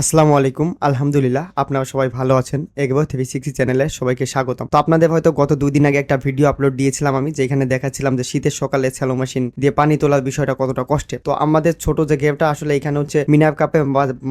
আসসালামু আলাইকুম। আলহামদুলিল্লাহ, আপনারা সবাই ভালো আছেন। এগেবো থ্রি সিক্সটি চ্যানেলে সবাইকে স্বাগতম। তো আপনাদের হয়তো গত দুই দিন আগে একটা ভিডিও আপলোড দিয়েছিলাম আমি, যেখানে দেখাচ্ছিলাম যে শীতের সকালে স্যালো মেশিন দিয়ে পানি তোলার বিষয়টা কতটা কষ্টে। তো আমাদের ছোট যে গেমটা আসলে এখানে হচ্ছে মিনার কাপে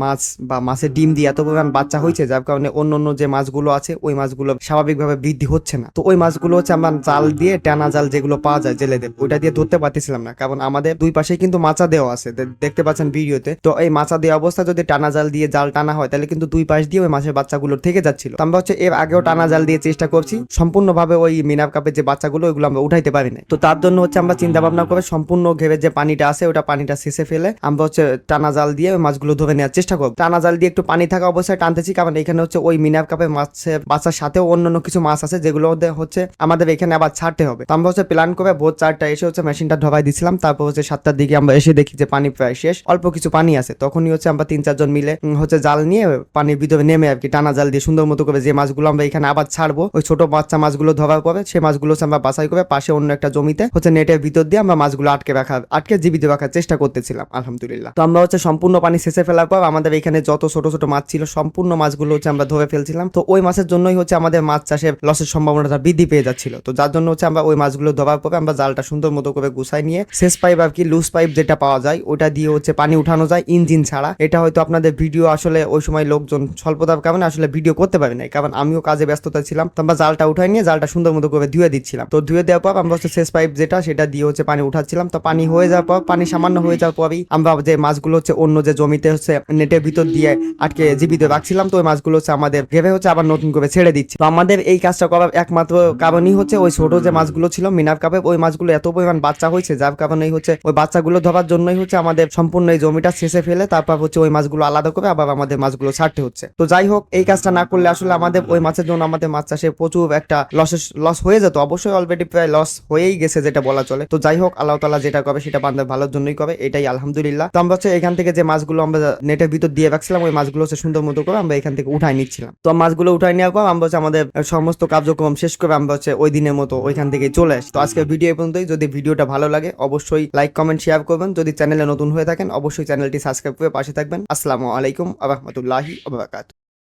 মাছ বা মাছের ডিম দিয়ে এত পরিমাণ বাচ্চা হয়েছে, যার কারণে অন্য অন্য যে মাছগুলো আছে, ওই মাছগুলো স্বাভাবিকভাবে বৃদ্ধি হচ্ছে না। তো ওই মাছগুলো হচ্ছে আমরা জাল দিয়ে, টানা জাল যেগুলো পাওয়া যায় জেলেদের ওইটা দিয়ে ধরতে পারতেছিলাম না। কারণ আমাদের দুই পাশে কিন্তু মাচা দেওয়া আছে। দেখতে পাচ্ছেন ভিডিওতে। তো এই মাচা দেওয়া অবস্থা যদি টানা জাল দিয়ে জাল টানা হয়, তাহলে কিন্তু দুই পাশ দিয়ে ওই মাছের বাচ্চাগুলো থেকে যাচ্ছিল। আমরা হচ্ছে এর আগেও টানা জাল দিয়ে চেষ্টা করছি, সম্পূর্ণভাবে ওই মিনার কাপের যে বাচ্চাগুলো, ওইগুলো আমরা উঠাইতে পারি না তো তার জন্য হচ্ছে আমরা চিন্তা ভাবনা করে সম্পূর্ণ ঘেরের যে পানিটা আছে, ওটা পানিটা শেষে ফেলে আমরা হচ্ছে টানা জাল দিয়ে ওই মাছগুলো ধরে নেওয়ার চেষ্টা করব। টানা জাল দিয়ে একটু পানি থাকা অবস্থায় টানতেছি, কারণ এখানে হচ্ছে ওই মিনার কাপের মাছের বাচ্চার সাথেও অন্যান্য কিছু মাছ আছে, যেগুলো হচ্ছে আমাদের এখানে আবার ছাড়তে হবে। তো আমরা হচ্ছে প্ল্যান করে ভোর চারটা এসে হচ্ছে মেশিনটা ঢবাই দিছিলাম, তারপর হচ্ছে সাতটার দিকে আমরা এসে দেখি যে পানি প্রায় শেষ, অল্প কিছু পানি আছে। তখনই হচ্ছে আমরা তিন চারজন মিলে হচ্ছে জাল নিয়ে পানির ভিতরে নেমে আর কি, টানা জাল দিয়ে সুন্দর মতো করে যে মাছগুলো আমরা এখানে আবার ছাড়বো, ওই ছোট বাচ্চা মাছগুলো ধরার পরে সেই মাছগুলো হচ্ছে আমরা বাছাই করে পাশে অন্য একটা জমিতে হচ্ছে নেটের ভিতর দিয়ে আমরা মাছগুলো আটকে রাখার আটকে জীবিত রাখার চেষ্টা করতেছিলাম, আলহামদুলিল্লাহ। তো আমরা হচ্ছে সম্পূর্ণ পানি শেষে ফেলার পর আমাদের এখানে যত ছোট ছোট মাছ ছিল সম্পূর্ণ মাছগুলো হচ্ছে আমরা ধরে ফেলছিলাম। তো ওই মাছের জন্যই হচ্ছে আমাদের মাছ চাষের লসের সম্ভাবনাটা বৃদ্ধি পেয়ে যাচ্ছিল। তো যার জন্য হচ্ছে আমরা ওই মাছগুলো ধরার পরে আমরা জালটা সুন্দর মতো করে গুছাই নিয়ে শেষ পাইপ আর কি লুজ পাইপ যেটা পাওয়া যায়, ওটা দিয়ে হচ্ছে পানি উঠানো যায়, ইঞ্জিন ছাড়া। এটা হয়তো আপনাদের ভিডিও আসলে ওই সময় লোকজন স্বল্পতার কারণে আসলে ভিডিও করতে পারি নাই। কারণ আমিও কাজে ব্যস্ততা ছিলাম। তো আমরা জালটা উঠাই নিয়ে জালটা সুন্দর মতো করে ধুয়ে দিচ্ছিলাম। তো ধুয়ে দেওয়ার পর আমরা হচ্ছে শেষ পাইপ যেটা, সেটা দিয়ে হচ্ছে পানি উঠাচ্ছিলাম। তো পানি হয়ে যাওয়ার পর, পানি সামান্য হয়ে যাওয়ার পরই আমরা যে মাছগুলো হচ্ছে অন্য যে জমিতে হচ্ছে নেটের ভিতর দিয়ে আটকে জীবিত রাখছিলাম, তো ওই মাছগুলো হচ্ছে আমাদের ভেবে হচ্ছে আবার নতুন করে ছেড়ে দিচ্ছি। তো আমাদের এই কাজটা করার একমাত্র কারণই হচ্ছে ওই ছোট যে মাছগুলো ছিল, মিনার কাপে, ওই মাছগুলো এত পরিমাণ বাচ্চা হয়েছে, যার কারণেই হচ্ছে ওই বাচ্চাগুলো ধরার জন্যই হচ্ছে আমাদের সম্পূর্ণ এই জমিটা শেষে ফেলে, তারপর হচ্ছে ওই মাছগুলো আলাদা করে আবার আমাদের মাছগুলো ছাড়তে হচ্ছে। তো যাই হোক, এই কাজটা না করলে আসলে আমাদের ওই মাছের জন্য আমাদের মাছ চাষে প্রচুর একটা লসের লস হয়ে যেত। অবশ্যই অলরেডি প্রায় লস হয়েই গেছে যেটা বলা চলে। তো যাই হোক, আল্লাহ তালা যেটা করবে সেটা বান্দার ভালোর জন্যই করবে, এটাই আলহামদুলিল্লাহ। তো আমরা হচ্ছে এখান থেকে যে মাছগুলো আমরা নেটের ভিতর দিয়ে রাখছিলাম, ওই মাছগুলো হচ্ছে সুন্দর মতো করে আমরা এখান থেকে উঠাই নিচ্ছিলাম। তো মাছগুলো উঠাই নেওয়ার পর আমরা হচ্ছে আমাদের সমস্ত কার্যক্রম শেষ করে আমরা হচ্ছে ওই দিনের মতো ওইখান থেকে চলে আসি। তো আজকের ভিডিও পর্যন্তই। যদি ভিডিওটা ভালো লাগে, অবশ্যই লাইক কমেন্ট শেয়ার করবেন। যদি চ্যানেলে নতুন হয়ে থাকেন, অবশ্যই চ্যানেলটি সাবস্ক্রাইব করে পাশে থাকবেন। আসসালামু আলাইকুম। আ রহমতুল্লাহি আবরাকাত